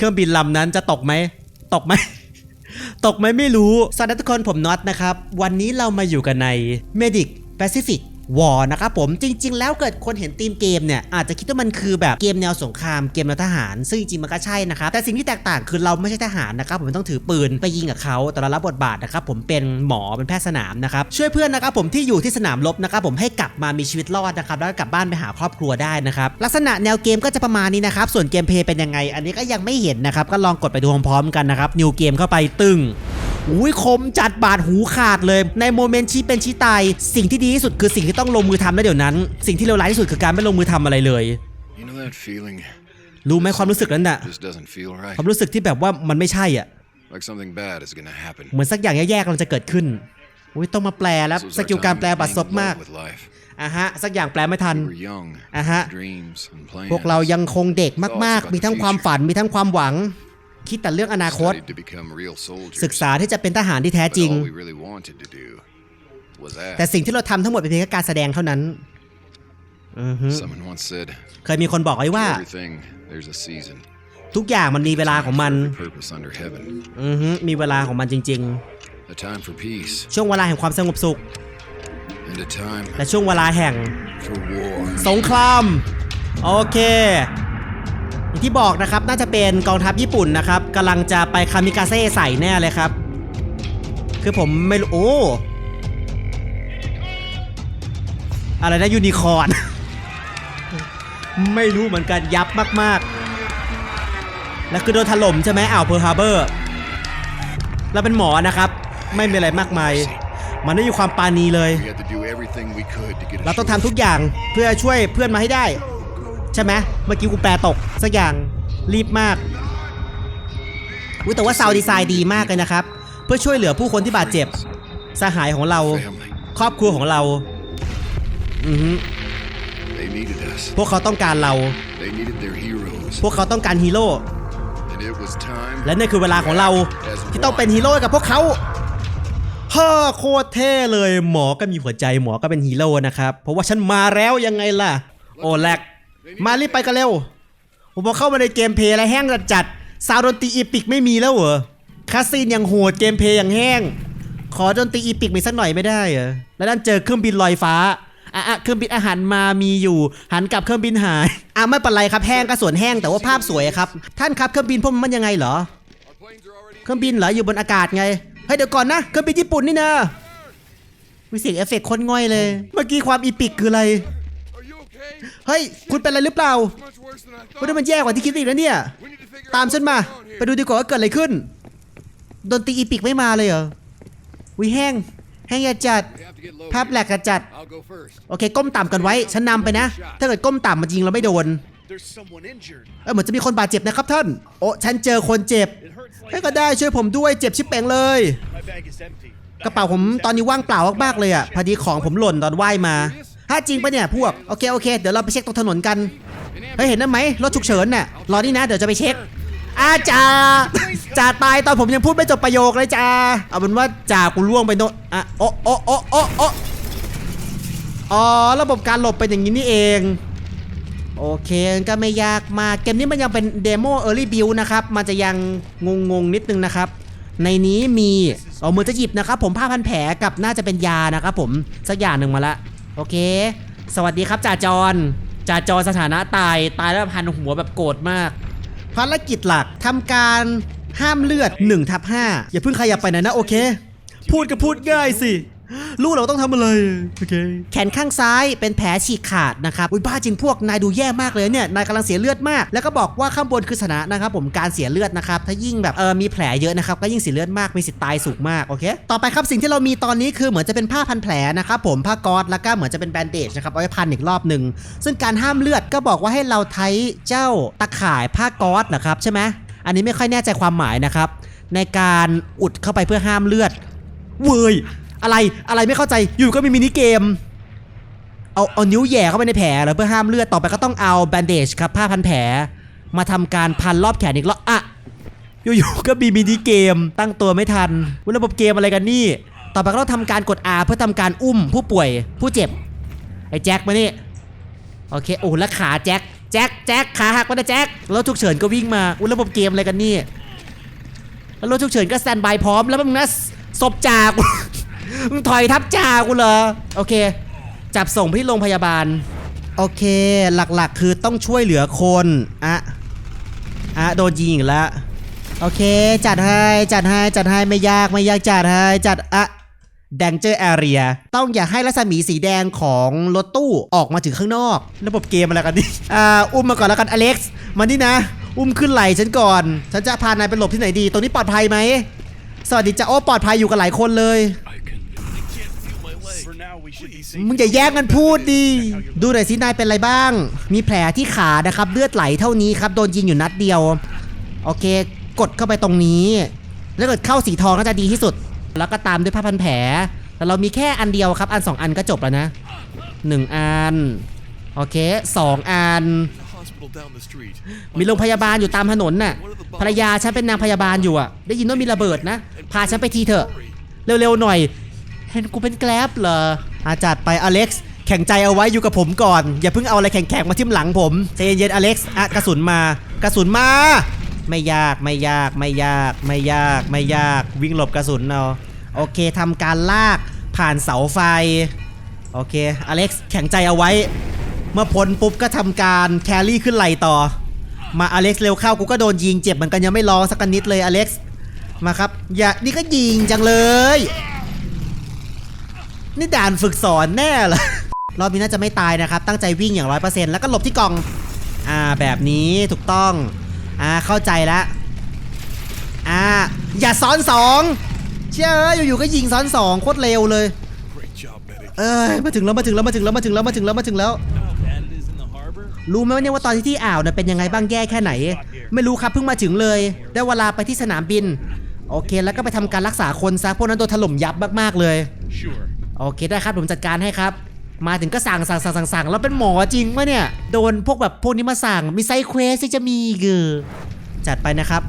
เครื่องบินลำนั้นจะตกไหม ตกไหม ตกไหมไม่รู้ สวัสดีทุกคนผมน็อตนะครับ วันนี้เรามาอยู่กันใน Medic Pacific War นะครับผมจริง ๆ แล้วเกิดคนเห็นธีมเกมเนี่ยอาจจะคิดว่ามันคือแบบเกมแนวสงครามเกมแนวทหาร ซึ่งจริงมันก็ใช่นะครับแต่สิ่งที่แตกต่างคือเราไม่ใช่ทหารนะครับผมต้องถือปืนไปยิงกับเขาแต่เรารับบทบาทนะครับผมเป็นหมอเป็นแพทย์สนามนะครับช่วยเพื่อนนะครับผมที่อยู่ที่สนามรบนะครับผมให้กลับมามีชีวิตรอดนะครับแล้วก็กลับบ้านไปหาครอบครัวได้นะครับลักษณะแนวเกมก็จะประมาณนี้นะครับส่วนเกมเพลย์เป็นยังไง อันนี้ก็ยังไม่เห็นนะครับก็ลองกดไปดูพร้อมๆกันนะครับนิวเกมเข้าไปตึง อุ้ยคมจัดบาดหูขาดเลย ในโมเมนต์ชี้เป็นชี้ตาย สิ่งที่ดีที่สุดคือสิ่งที่ต้องลงมือทำแล้วเดี๋ยวนั้น สิ่งที่เลวร้ายที่สุดคือการไม่ลงมือทำอะไรเลย You know that feeling รู้ไหมความรู้สึกนั้นน่ะ just doesn't feel ค right? วามรู้สึกที่แบบว่ามันไม่ใช่อะ Like something bad is gonna happen. เหมือนสักอย่างแย่ๆกำลังจะเกิดขึ้นอุ้ยต้องมาแปลแล้ว This was ส our กิลการ time แปล of บัด being ซบ in มาก love with life. อะฮะสักอย่างแปลไม่ทัน We were young, Uh-huh. dreams and plans. พวกเรายังคงเด็กมากๆ มีทั้งความฝันมีทั้งความหวัง คิดแต่เรื่องอนาคต Studied to become real soldiers. ศึกษาที่จะเป็นทหารที่แท้ But จริง all we really wanted to do was แต่ act. สิ่งที่เราทำทั้งหมดเป็นเพียงแค่การแสดงเท่านั้นอือฮึ Someone once said, เคยมีคนบอกไว้ "To ว่า everything there's a season. ทุกอย่างมันมีเวลาของมัน Every purpose under heaven. อือฮึมีเวลาของมันจริง A time for peace ๆช่วงเวลาแห่งความสงบสุข and a time และช่วงเวลาแห่ง for war." สงคราม โอเค อย่างที่บอกนะครับน่าจะเป็นกองทัพญี่ปุ่นนะครับกำลังจะไปคามิกาเซ่ใส่แน่เลยครับ คือผมไม่รู้โอ้อะไรนะยูนิคอร์นไม่รู้เหมือนกันยับมากๆ แล้วคือโดนถล่มใช่ไหมอ่าวเพิร์ฮาร์เบอร์เราเป็นหมอนะครับ ไม่มีอะไรมากมาย มันไม่มีความปาณีเลย เราต้องทำทุกอย่างเพื่อช่วยเพื่อนมาให้ได้ ใช่ไหมเมื่อกี้กูแปลตก สักอย่างรีบมากอุ๊ยแต่ว่าซาวดีไซน์ดีมากเลยนะครับ เพื่อช่วยเหลือผู้คนที่บาดเจ็บ สหายของเรา Family. ครอบครัวของเรา อือฮึ They needed us. พวกเขาต้องการเรา They needed their heroes. พวกเขาต้องการฮีโร่ And it was time และนี่คือเวลาของเราที่ต้องเป็นฮีโร่ให้กับพวกเขาฮ่าโคตรเท่เลยหมอก็มีหัวใจหมอก็เป็นฮีโร่นะครับ เพราะว่าฉันมาแล้วยังไงล่ะ โอ้แลก มารีบไปกันเร็ว ผมพอเข้ามาในเกมเพลย์แล้วแห้งจัดจัดซาวดนตรีอีปิกไม่มีแล้วเหรอคาสซีนยังโหดเกมเพลย์ยังแห้ง ขอดนตรีอีปิกมีสักหน่อยไม่ได้เหรอแล้วนั่นเจอเครื่องบินลอยฟ้าอะเครื่องบินอาหารมามีอยู่ หันกลับเครื่องบินหายอะไม่เป็นไรครับแห้งก็ส่วนแห้งแต่ว่าภาพสวยครับ ท่านครับเครื่องบินพวกมันยังไงเหรอ เครื่องบินเหรออยู่บนอากาศไงเฮ้ยเดี๋ยวก่อนนะเครื่องบินญี่ปุ่นนี่นะมีเสียงเอฟเฟกต์คนง่อยเลย เมื่อกี้ความอีปิกคืออะไร เฮ้ย คุณเป็นอะไรหรือเปล่าว่ามันแย่กว่าที่คิดอีกแล้วเนี่ย ตามฉันมา ไปดูดีกว่าว่าเกิดอะไรขึ้น ดนตรีอีปิกไม่มาเลยเหรอวิแห้ง แห้งอย่าจัด ภาพแหลกกระจัด โอเค ก้มต่ำกันไว้ ฉันนำไปนะ ถ้าเกิดก้มต่ำมันจริงเราไม่โดน เออเหมือนจะมีคนบาดเจ็บนะครับท่าน โอ้ฉันเจอคนเจ็บให้ก็ได้ช่วยผมด้วยเจ็บชิบเป่งเลย กระเป๋าผมตอนนี้ว่างเปล่ามากๆเลยอะ พอดีของผมหล่นตอนว่ายมา ถ้าจริงปะเนี่ยพวก โอเคโอเค เดี๋ยวเราไปเช็คตรงถนนกัน เฮ้ยเห็นนั่นไหมรถฉุกเฉินน่ะ รอนี่นะเดี๋ยวจะไปเช็คอาจ่าจ่าตายตอนผมยังพูดไม่จบประโยคเลยจ่าเอาเป็นว่าจ่ากูล่วงไปโนนอะโอะโอะโอะโอะโอะอ๋อระบบการหลบเป็นอย่างนี้นี่เอง โอเคก็ไม่ยากมากเกมนี้มันยังเป็นเดโมเออร์ลี่บิวนะครับ มันจะยังงงๆนิดนึงนะครับ ในนี้มีเอามือจะหยิบนะครับผมผ้าพันแผลกับน่าจะเป็นยานะครับผมสักอย่างหนึ่งมาละ โอเค สวัสดีครับจ่าจรจ่าจรสถานะตายตายแล้วพันหัวแบบโกรธมาก ภารกิจหลักทำการห้ามเลือด1ทับ5อย่าเพิ่งขยับไปไหนนะโอเค พูดก็พูดง่ายสิ รู้เราต้องทำอะไร โอเค แขนข้างซ้ายเป็นแผลฉีกขาดนะครับอุ้ยบ้าจริงพวกนายดูแย่มากเลยเนี่ย นายกำลังเสียเลือดมาก แล้วก็บอกว่าข้างบนคือสนะนะครับผมการเสียเลือดนะครับ ถ้ายิ่งแบบเออมีแผลเยอะนะครับก็ยิ่งเสียเลือดมาก มีสิทธิ์ตายสูงมาก โอเค ต่อไปครับสิ่งที่เรามีตอนนี้คือเหมือนจะเป็นผ้าพันแผลนะครับผม ผ้าก๊อซแล้วก็เหมือนจะเป็นแบนเดจนะครับเอาไว้พันอีกรอบหนึ่ง ซึ่งการห้ามเลือดก็บอกว่าให้เราใช้เจ้าตะข่ายผ้าก๊อซนะครับใช่ไหมอันนี้ไม่ค่อยแน่ใจความหมายนะครับในการอุดเข้าไปเพื่อห้ามเลือดเว้ย อะไรอะไรไม่เข้าใจอยู่ก็มีมินิเกม เอาเอานิ้วแย่เข้าไปในแผลแล้วเพื่อห้ามเลือดต่อไปก็ต้องเอาแบนเดจครับผ้าพันแผล มาทำการพันรอบแขนอีกรอบอะอยู่ๆก็มีมินิเกม ตั้งตัวไม่ทันว่าระบบเกมอะไรกันนี่ ต่อไปก็ต้องทำการกด R เพื่อทำการอุ้มผู้ป่วย ผู้เจ็บไอ้แจ็คมานี่โอเคโอ้แล้วขาแจ็คแจ็คแจ็คขาหักมานะแจ็ครถฉุกเฉินก็วิ่งมาอุ้ระบบเกมอะไรกันนี่แล้วรถฉุกเฉินก็แตนบายพร้อมแล้วมึงนะศพจาก มึงถอยทับจ่ากูเหรอโอเค จับส่งไปที่โรงพยาบาล โอเค หลักๆ คือต้องช่วยเหลือคนอะอะโดนยิงอีกแล้วโอเค จัดให้จัดให้จัดให้ไม่ยากไม่ยากจัดให้จัดอะแดงเจอร์แอเรียต้องอย่าให้รัศมีสีแดงของรถตู้ออกมาถึงข้างนอก ระบบเกมอะไรกันนี่อ่าอุ้มมาก่อนแล้วกันอเล็กซ์มานี่นะ อุ้มขึ้นไหลฉันก่อน ฉันจะพานายไปหลบที่ไหนดี ตรงนี้ปลอดภัยไหมสวัสดีจ้าโอ้ปลอดภัยอยู่กับหลายคนเลย มึงอย่าแย่งกันพูดดิดูหน่อยสินายเป็นอะไรบ้าง มีแผลที่ขานะครับ เลือดไหลเท่านี้ครับโดนยิงอยู่นัดเดียว โอเค กดเข้าไปตรงนี้ แล้วเกิดเข้าสีทองก็จะดีที่สุด แล้วก็ตามด้วยผ้าพันแผล แต่เรามีแค่อันเดียวครับ อันสองอันก็จบแล้วนะหนึ่งอัน โอเคสองอัน มีโรงพยาบาลอยู่ตามถนนน่ะ ภรรยาฉันเป็นนางพยาบาลอยู่อะ ได้ยินว่ามีระเบิดนะ พาฉันไปทีเถอะ เร็วๆหน่อย เห็นกูเป็นแกร็บเหรออาจัดไปอเล็กซ์แข่งใจเอาไว้อยู่กับผมก่อน อย่าเพิ่งเอาอะไรแข็งๆมาทิ่มหลังผมใจเย็นๆอเล็กซ์อะกระสุนมากระสุนมา ไม่ยากไม่ยากไม่ยาก ไม่ยากไม่ยาก วิ่งหลบกระสุนเอาโอเคทำการลากผ่านเสาไฟโอเคอเล็กซ์แข็งใจเอาไว้ เมื่อพ้นปุ๊บก็ทำการแครี่ขึ้นไหลต่อ มาอเล็กซ์เร็วเข้ากูก็โดนยิงเจ็บเหมือนกันยังไม่รอสักนิดเลยอเล็กซ์มาครับ อย่านี่ก็ยิงจังเลย นี่ด่านฝึกสอนแน่เหรอรอบนี้น่าจะไม่ตายนะครับ ตั้งใจวิ่งอย่างร้อยเปอร์เซ็นต์แล้วก็หลบที่กล่อง อ่า แบบนี้ถูกต้อง อ่า เข้าใจแล้ว อ่า อย่าซ้อนสองเชื่ออยู่ๆก็ยิงซ้อนสองโคตรเร็วเลย เอ้ย มาถึงแล้วมาถึงแล้วมาถึงแล้วมาถึงแล้วมาถึงแล้วมาถึงแล้ว รู้ไหมว่าเนี่ยว่าตอนที่ที่อ่าวเนี่ยเป็นยังไงบ้างแย่แค่ไหน ไม่รู้ครับเพิ่งมาถึงเลย ได้เวลาไปที่สนามบิน โอเค แล้วก็ไปทำการรักษาคนซะพวกนั้นโดนถล่มยับมากๆเลย โอเคได้ครับผมจัดการให้ครับ มาถึงก็สั่งสั่งสั่งสั่งสั่งแล้วเป็นหมอจริงปะเนี่ย โดนพวกแบบพวกนี้มาสั่งมีไซด์เควสที่จะมีอีกอจัดไปนะครับ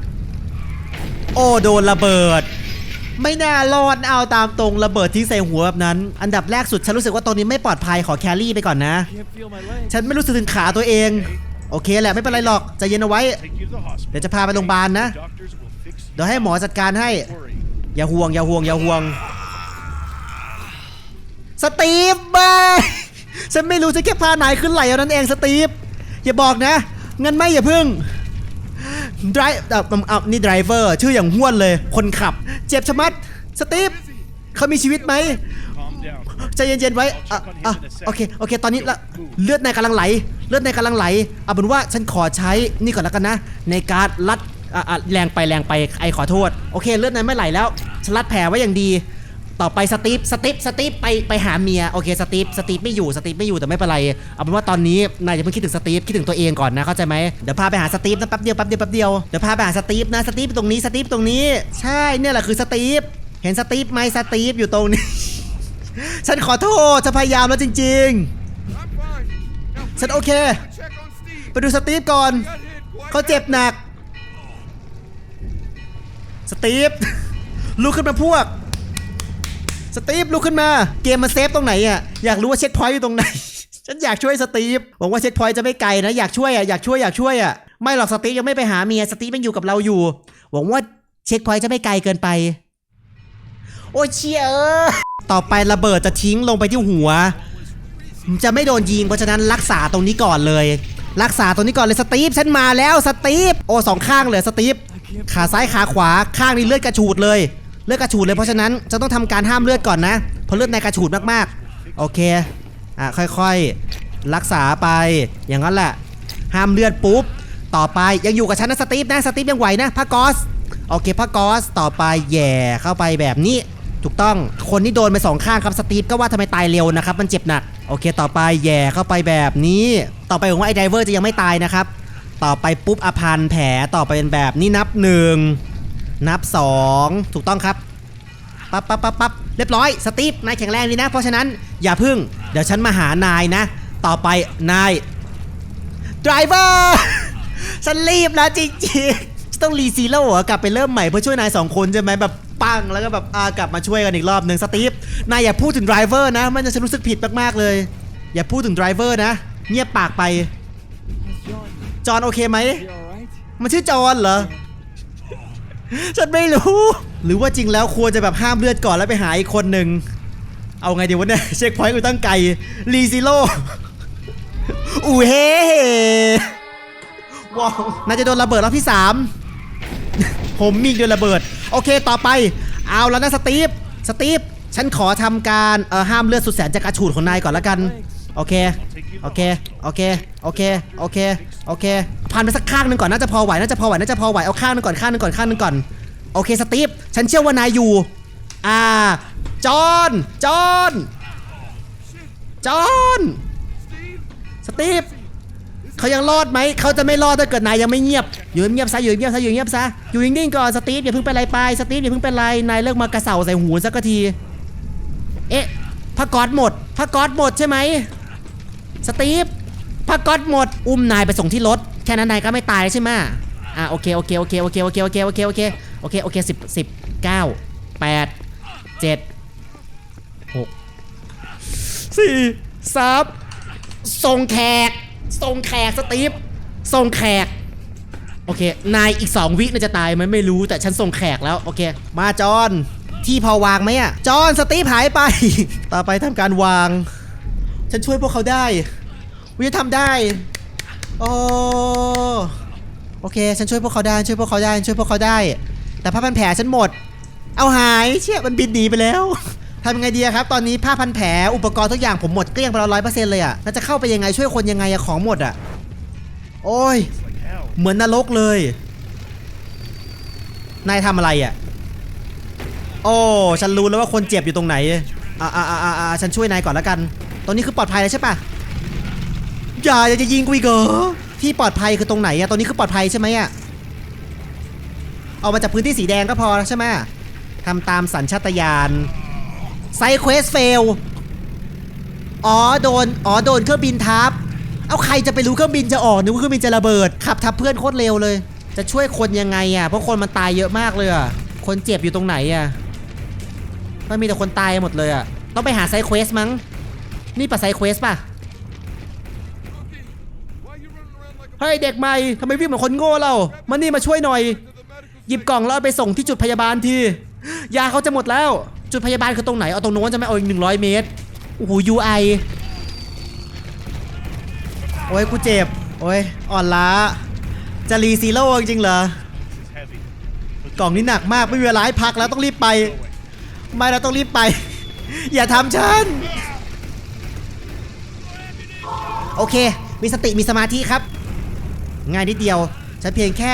โอ้โดนระเบิด ไม่น่ารอดเอาตามตรงระเบิดทิ้งใส่หัวแบบนั้น อันดับแรกสุดฉันรู้สึกว่าตรงนี้ไม่ปลอดภัยขอแครี่ไปก่อนนะ ฉันไม่รู้สึกถึงขาตัวเอง โอเคแหละไม่เป็นไรหรอกใจเย็นเอาไว้ เดี๋ยวจะพาไปโรงพยาบาลนะ เดี๋ยวให้หมอจัดการให้ อย่าห่วงอย่าห่วงอย่าห่วง สตีฟบายฉันไม่รู้จะแค่พานายขึ้นไหลเอานั้นเองสตีฟ อย่าบอกนะงั้นไม่อย่าพึ่งไดรเอ่อเอานี่ไดรเวอร์ชื่ออย่างห้วนเลย คนขับ เจ็บชะมัด สตีฟเขามีชีวิตไหมใจเย็นๆไว้อะอะโอเค โอเค ตอนนี้ละเลือดในกำลังไหล เลือดในกำลังไหล เอาเป็นว่าฉันขอใช้นี่ก่อนแล้วกันนะ ในการรัดอะอะแรงไปแรงไป ไอขอโทษ โอเค เลือดในไม่ไหลแล้ว ฉันรัดแผลไว้อย่างดี ต่อไปสตีฟสตีฟสตีฟไปไปหาเมียโอเคสตีฟสตีฟไม่อยู่สตีฟไม่อยู่แต่ไม่เป็นไรเอาเป็นว่าตอนนี้นายจะเพิ่งคิดถึงสตีฟคิดถึงตัวเองก่อนนะเข้าใจไหมเดี๋ยวพาไปหาสตีฟนะแป๊บเดียวแป๊บเดียวแป๊บเดียวเดี๋ยวพาไปหาสตีฟนะสตีฟตรงนี้สตีฟตรงนี้ ใช่เนี่ยแหละคือสตีฟเห็นสตีฟไหมสตีฟอยู่ตรงนี้ ฉันขอโทษฉันพยายามแล้วจริง ๆ ฉันโอเค ไปดูสตีฟก่อนเขาเจ็บหนัก สตีฟลุกขึ้นมาพวก สตีฟลุกขึ้นมา เกมมันเซฟตรงไหนอะ อยากรู้ว่าเช็คพอยต์อยู่ตรงไหน ฉันอยากช่วยสตีฟหวังว่าเช็คพอยต์จะไม่ไกลนะ อยากช่วยอะ อยากช่วย อยากช่วยอะ ไม่หรอกสตีฟยังไม่ไปหาเมีย สตีฟยังอยู่กับเราอยู่ หวังว่าเช็คพอยต์จะไม่ไกลเกินไป โอ้เชียเออต่อไประเบิดจะทิ้งลงไปที่หัว จะไม่โดนยิง เพราะฉะนั้นรักษาตรงนี้ก่อนเลย รักษาตรงนี้ก่อนเลยสตีฟ ฉันมาแล้วสตีฟ โอ้สองข้างเลยสตีฟ ขาซ้ายขาขวา ข้างนี้เลือดกระฉูดเลย เลือดกระฉูดเลยเพราะฉะนั้นจะต้องทำการห้ามเลือดก่อนนะเพราะเลือดในกระฉูดมากๆ โอเคอะค่อยๆ รักษาไปอย่างนั้นแหละ ห้ามเลือดปุ๊บ ต่อไปยังอยู่กับฉันนะสตีฟนะสตีฟยังไหวนะผ้ากอสโอเคผ้ากอสต่อไปแย่เข้าไปแบบนี้ถูกต้องคนที่โดนไปสองข้างครับสตีฟก็ว่าทำไมตายเร็วนะครับ มันเจ็บหนัก โอเค ต่อไปแย่เข้าไปแบบนี้ ต่อไปผมว่าไอ้ไดเวอร์จะยังไม่ตายนะครับ ต่อไปปุ๊บอภันแผลต่อไปเป็นแบบนี้นับหนึ่ง นับสองถูกต้องครับปั๊บปั๊บปั๊บปั๊บเรียบร้อยสตีฟนายแข็งแรงดีนะ เพราะฉะนั้นอย่าพึ่ง เดี๋ยวฉันมาหานายนะ ต่อไปนายดรเวอร์ฉันรีบแล้วจริงๆต้องรีซีโร่กลับไปเริ่มใหม่เพื่อช่วยนายสองคนใช่ไหมแบบปังแล้วก็แบบอากลับมาช่วยกันอีกรอบหนึ่งสตีฟนายอย่าพูดถึงดรเวอร์นะมันจะฉันรู้สึกผิดมากๆเลย อย่าพูดถึงดรเวอร์นะ เงียบปากไปจอห์นโอเคไหมมันชื่อจอห์นเหรอ ฉันไม่รู้ หรือว่าจริงแล้วควรจะแบบห้ามเลือดก่อนแล้วไปหาอีกคนหนึ่ง เอาไงดีวะเนี่ย เช็คพอยต์กูตั้งไกลรีซิโร่อูเฮ่ว้าวน่าจะโดนระเบิดรอบที่สามผมมีโดนระเบิด โอเคต่อไป เอาแล้วนะสตีฟ สตีฟ ฉันขอทำการเอ่อห้ามเลือดสุดแสนจากกระฉูดของนายก่อนละกัน โอเค โอเค โอเค โอเค โอเค โอเค ผ่านไปสักข้างหนึ่งก่อน น่าจะพอไหว น่าจะพอไหว น่าจะพอไหว เอาข้างหนึงก่อน ข้างหนึงก่อน ข้างหนึงก่อน โอเค สตีฟ ฉันเชื่อว่านายอยู่ อ่า จอห์น จอห์น จอห์น สตีฟ เขายังรอดไหม เขาจะไม่รอดถ้าเกิดนายยังไม่เงียบ อยู่เงียบซะ อยู่เงียบซะ อยู่เงียบซะ อยู่นิ่งๆก่อน สตีฟอย่าเพิ่งเป็นไรไป สตีฟอย่าเพิ่งเป็นไร นายเลิกมากระเสาใส่หูสักที เอ๊ะผ้าก๊อตหมดผ้าก๊อตหมดใช่ไหม สตีฟผ้าก๊อตหมด อุ้มนายไปส่งที่รถ แค่นั้นนายก็ไม่ตายใช่ไหมอะโอเคโอเคโอเคโอเคโอเคโอเคโอเคโอเคโอเคโอเคสิบสิบเก้าแปดเจ็ดหกสี่สามส่งแขก ส่งแขกสตีฟส่งแขก โอเค นายอีก2วิน่าจะตายไหมไม่รู้แต่ฉันส่งแขกแล้ว โอเค มาจอน ที่พอวางไหมอะ จอนสตีฟหายไป ต่อไปทำการวาง ฉันช่วยพวกเขาได้วิจะทำได้ โอ้โอเค ฉันช่วยพวกเขาได้ ช่วยพวกเขาได้ ช่วยพวกเขาได้ แต่ผ้าพันแผลฉันหมด เอาหาย เชี่ย มันบินหนีไปแล้วทำยังไงดีครับ ตอนนี้ผ้าพันแผล อุปกรณ์ทุกอย่างผมหมดเกลี้ยงไปแล้วร้อยเปอร์เซ็นต์เลยอะแล้วจะเข้าไปยังไง ช่วยคนยังไงอะของหมดอะโอ้ย เหมือนนรกเลย นายทำอะไรอะโอ้ ฉันรู้แล้วว่าคนเจ็บอยู่ตรงไหน อ่าอ่าอ่าอ่าฉันช่วยนายก่อนแล้วกัน ตอนนี้คือปลอดภัยแล้วใช่ปะอย่าอย่าจะยิงกูอีกเหรอที่ปลอดภัยคือตรงไหนอะตอนนี้คือปลอดภัยใช่ไหมอะเอามาจากพื้นที่สีแดงก็พอใช่ไหมทำตามสัญชาตญาณไซเควสเฟลอ๋อโดนอ๋อโดนเครื่องบินทับ เอาใครจะไปรู้เครื่องบินจะออกนึกว่าเครื่องบินจะระเบิดขับทับเพื่อนโคตรเร็วเลย จะช่วยคนยังไงอะเพราะคนมันตายเยอะมากเลยอะคนเจ็บอยู่ตรงไหนอะมันมีแต่คนตายหมดเลยอะต้องไปหาไซเควสมั้ง นี่ปะไซเควสป่ะ เฮ้ยเด็กใหม่ทำไมวิ่งเหมือนคนโง่เรามานี่มาช่วยหน่อย หยิบกล่องแล้วไปส่งที่จุดพยาบาลทียาเขาจะหมดแล้ว จุดพยาบาลคือตรงไหน เอาตรงโน้นจะไม่เอาอีกหนึ่งร้อยเมตร โอ้โห UI โอ้ยกูเจ็บ โอ้ยอ่อนล้า จะรีซีโร่จริงเหรอ กล่องนี้หนักมากไม่มีเวลาให้พักแล้วต้องรีบไป ไม่เราต้องรีบไป อย่าทำฉัน โอเค มีสติมีสมาธิครับ ง่ายนิดเดียวฉันเพียงแค่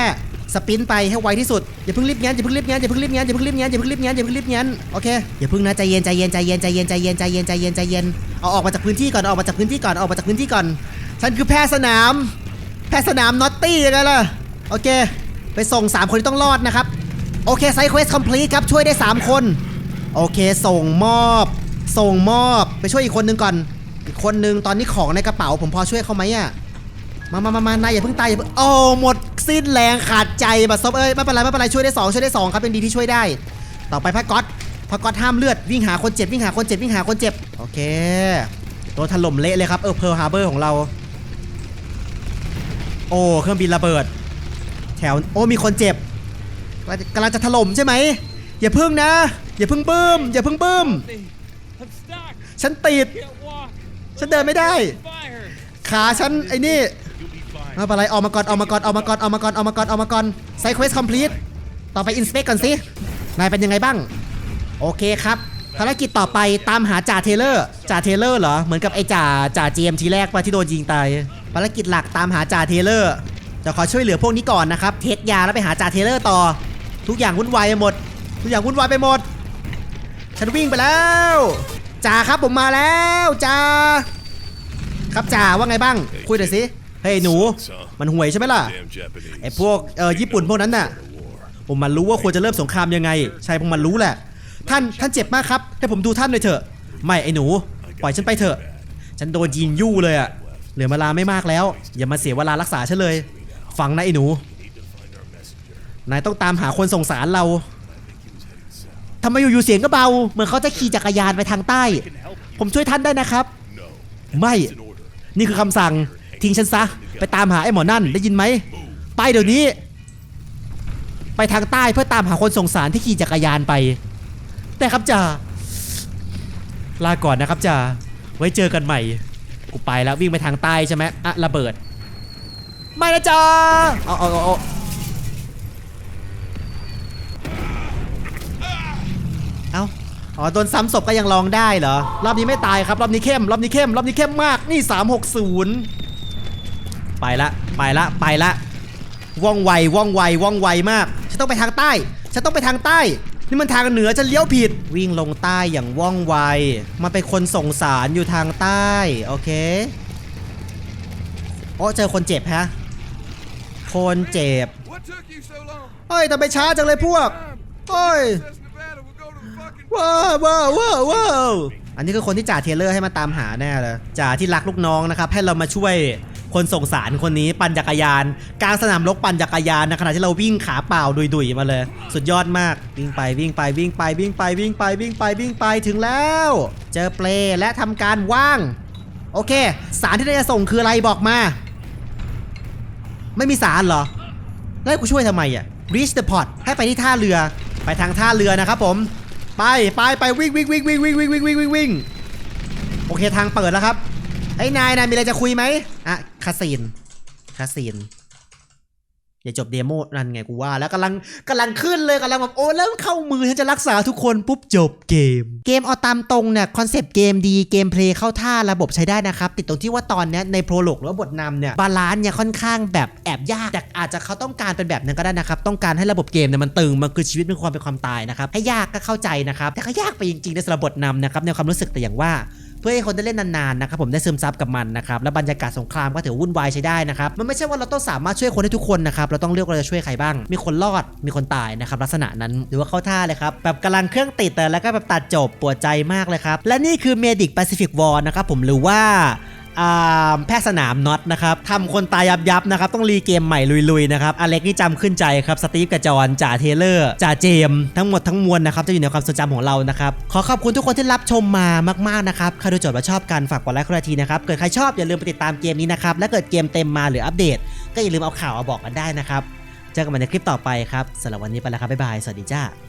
สปินไปให้ไวที่สุดอย่าเพิ่งรีบงั้นอย่าเพิ่งรีบงั้นอย่าเพิ่งรีบงั้นอย่าเพิ่งรีบงั้นอย่าเพิ่งรีบงั้นอย่าเพิ่งรีบงั้นโอเคอย่าเพิ่งนะใจเย็นใจเย็นใจเย็นใจเย็นใจเย็นใจเย็นใจเย็นใจเย็นเอาออกมาจากพื้นที่ก่อนออกมาจากพื้นที่ก่อนออกมาจากพื้นที่ก่อน ฉันคือแพทย์สนาม แพทย์สนามนอตตี้ยังไงล่ะโอเค ไปส่ง 3 คนที่ต้องรอดนะครับโอเคไซเควสคอมพลีทครับช่วยได้ 3 คน โอเคส่งมอบ ส่งมอบไปช่วยอีกคนนึงก่อน อีกคนนึงตอนนี้ของในกระเป๋าผมพอช่วยเขาไหมอะมามามา มานายอย่าเพิ่งตายอย่าเพิ่งโอ้หมดสิ้นแรงขาดใจบัดซบเอ้ยไม่เป็นไรไม่เป็นไรช่วยได้สองช่วยได้สองครับเป็นดีที่ช่วยได้ ต่อไปพระก๊อตพระก๊อตห้ามเลือดวิ่งหาคนเจ็บวิ่งหาคนเจ็บวิ่งหาคนเจ็บโอเคโดนถล่มเละเลยครับเออเพร์ลฮาร์เบอร์ของเรา โอ้เครื่องบินระเบิด แถวโอ้มีคนเจ็บกำลังจะถล่มใช่ไหมอย่าเพึ่งนะ อย่าเพึ่งบึ้มอย่าเพึ่งบึ้มฉันติด ฉันเดินไม่ได้ ขาฉันไอ้นี่ไม่เป็นไรออกมาก่อนออกมาก่อนออกมาก่อนออกมาก่อนออกมาก่อนออกมาก่อนไซเควสคอมพลีทต่อไปอินสเปกก่อนสินายเป็นยังไงบ้าง โอเคครับภารกิจต่อไปตามหาจ่าเทเลอร์จ่าเทเลอร์เหรอเหมือนกับไอ้จ่าจ่าเจมทีแรกป่ะที่โดนยิงตายภารกิจหลักตามหาจ่าเทเลอร์จะขอช่วยเหลือพวกนี้ก่อนนะครับเทสยาแล้วไปหาจ่าเทเลอร์ต่อ ทุกอย่างวุ่นวายไปหมด ทุกอย่างวุ่นวายไปหมด ฉันวิ่งไปแล้ว จ่าครับผมมาแล้วจ่าครับจ่าว่าไงบ้าง คุยหน่อยสิเฮ้ยหนู มันห่วยใช่ไหมล่ะไอ้พวกเออญี่ปุ่นพวกนั้นน่ะ ผมมันรู้ว่าควรจะเริ่มสงครามยังไง ใช่ผมมันรู้แหละ ท่านท่านเจ็บมากครับให้ผมดูท่านหน่อยเถอะ ไม่ไอ้หนู ปล่อยฉันไปเถอะ ฉันโดนยิงยู่เลยอะเหลือเวลาไม่มากแล้ว อย่ามาเสียเวลารักษาฉันเลย ฟังนะไอ้หนูนายต้องตามหาคนส่งสารเรา ทำไมอยู่ๆเสียงก็เบา เหมือนเขาจะขี่จักรยานไปทางใต้ ผมช่วยท่านได้นะครับ ไม่ นี่คือคำสั่ง ทิ้งฉันซะ ไปตามหาไอ้หมอนั่น ได้ยินไหม ไปเดี๋ยวนี้ ไปทางใต้เพื่อตามหาคนสงสารที่ขี่จักรยานไป แต่ครับจ่า ลาก่อนนะครับจ่า ไว้เจอกันใหม่ กูไปแล้ววิ่งไปทางใต้ใช่ไหมอะระเบิด ไม่นะจ่าอาเอาเอาเอาเอา อ๋อโดนซ้ำศพก็ยังลองได้เหรอ รอบนี้ไม่ตายครับ รอบนี้เข้ม รอบนี้เข้ม รอบนี้เข้มมาก นี่ 360 ไปละ ไปละ ไปละ ว่องไว ว่องไว ว่องไวมาก ฉันต้องไปทางใต้ ฉันต้องไปทางใต้ นี่มันทางเหนือฉันเลี้ยวผิด วิ่งลงใต้อย่างว่องไว มันเป็นคนส่งสารอยู่ทางใต้ โอเค โอ้เจอคนเจ็บฮะ คนเจ็บ เฮ้ยทำไมช้าจังเลยพวกเฮ้ย ว้าวว้าวว้าวว้าวอันนี้คือคนที่จ่าเทเลอร์ให้มาตามหาแน่เลยจ่าที่รักลูกน้องนะครับให้เรามาช่วยคนส่งสารคนนี้ปั่นจักรยานกลางสนามรบปั่นจักรยานนะขณะที่เราวิ่งขาเปล่าดุยๆมาเลย สุดยอดมากวิ่งไปวิ่งไปวิ่งไปวิ่งไปวิ่งไปวิ่งไปวิ่งไปถึงแล้ว เจอเปลและทำการว่าง โอเค สารที่เราจะส่งคืออะไรบอกมา ไม่มีสารเหรอแล้วกูช่วยทำไมอะ reach the port ให้ไปที่ท่าเรือไปทางท่าเรือนะครับผม ไปไปไปวิ่งวิ่งวิ่งวิ่งวิ่งวิ่งวิ่งวิ่งวิ่งวิ่งโอเคทางเปิดแล้วครับไอ้นายนายมีอะไรจะคุยไหมอะคาสีนคาสีน อย่าจบเดโมนั่นไงกูว่า แล้วกำลังกำลังขึ้นเลยกำลังแบบโอ้เริ่มเข้ามือฉันจะรักษาทุกคนปุ๊บจบเกม เกมเอาตามตรงเนี่ยคอนเซปต์เกมดีเกมเพลย์เข้าท่าระบบใช้ได้นะครับ ติดตรงที่ว่าตอนเนี้ยในโปรโลกหรือว่าบทนำเนี่ยบาลานซ์เนี่ยค่อนข้างแบบแอบยากแต่อาจจะเขาต้องการเป็นแบบนั้นก็ได้นะครับ ต้องการให้ระบบเกมเนี่ยมันตึงมันคือชีวิตเป็นความเป็นความตายนะครับให้ยากก็เข้าใจนะครับแต่ก็ยากไปจริงๆในสำหรับบทนำนะครับในความรู้สึกแต่อย่างว่า เพื่อให้คนได้เล่นนานๆนะครับผมได้ซึมซับกับมันนะครับและบรรยากาศสงครามก็ถือวุ่นวายใช้ได้นะครับมันไม่ใช่ว่าเราต้องสามารถช่วยคนได้ทุกคนนะครับเราต้องเลือกเราจะช่วยใครบ้าง มีคนรอดมีคนตายนะครับลักษณะนั้นหรือว่าเข้าท่าเลยครับแบบกำลังเครื่องติดแต่แล้วก็แบบตัดจบปวดใจมากเลยครับและนี่คือเมดิกแปซิฟิกวอร์นะครับผมหรือว่า แพทย์สนามน็อตนะครับทำคนตายยับยับๆนะครับ ต้องรีเกมใหม่ลุยๆนะครับอเล็กนี่จำขึ้นใจครับ สตีฟกับจอนจ่าเทเลอร์จ่าเจม ทั้งหมดทั้งมวลนะครับ จะอยู่ในความทรงจำของเรานะครับ ขอขอบคุณทุกคนที่รับชมมามากๆนะครับใครดูจบแล้วชอบกันฝากกดไลค์คนละทีนะครับ เกิดใครชอบอย่าลืมไปติดตามเกมนี้นะครับ และเกิดเกมเต็มมาหรืออัปเดต ก็อย่าลืมเอาข่าวมาบอกกันได้นะครับ เจอกันใหม่ในคลิปต่อไปครับสำหรับวันนี้ไปแล้วครับบ๊ายบายสวัสดีจ้า